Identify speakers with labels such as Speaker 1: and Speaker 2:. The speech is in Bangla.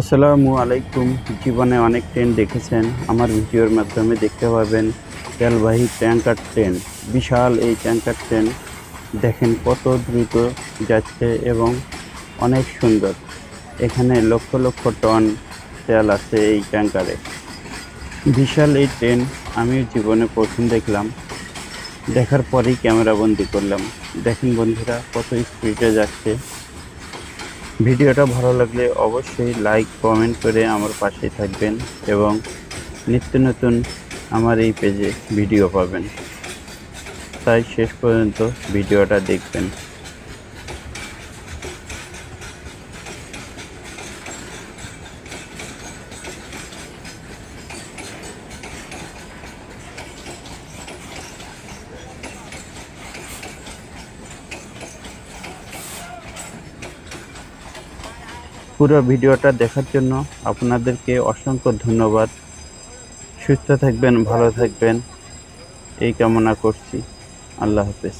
Speaker 1: আসসালামু আলাইকুম। জীবনে অনেক ট্রেন দেখেছেন। আমার ভিডিওর মাধ্যমে দেখতে পাবেন তেলবাহী ট্যাঙ্কার ট্রেন বিশাল এই ট্যাঙ্কার ট্রেন দেখেন কত দ্রুত যাচ্ছে এবং অনেক সুন্দর। এখানে লক্ষ লক্ষ টন তেল আছে এই ট্যাঙ্কারে বিশাল এই ট্রেন আমিও জীবনে প্রথম দেখলাম। দেখার পরেই ক্যামেরা বন্দি করলাম। দেখেন বন্ধুরা কত স্পিডে যাচ্ছে। ভিডিওটা ভালো লাগলে অবশ্যই লাইক কমেন্ট করে আমার পাশে থাকবেন এবং নিত্য নতুন আমার এই পেজে ভিডিও পাবেন। তাই শেষ পর্যন্ত ভিডিওটা দেখবেন। পুরো ভিডিওটা দেখার জন্য আপনাদেরকে অসংখ্য ধন্যবাদ। সুস্থ থাকবেন, ভালো থাকবেন। এই কামনা করছি। আল্লাহ হাফেজ।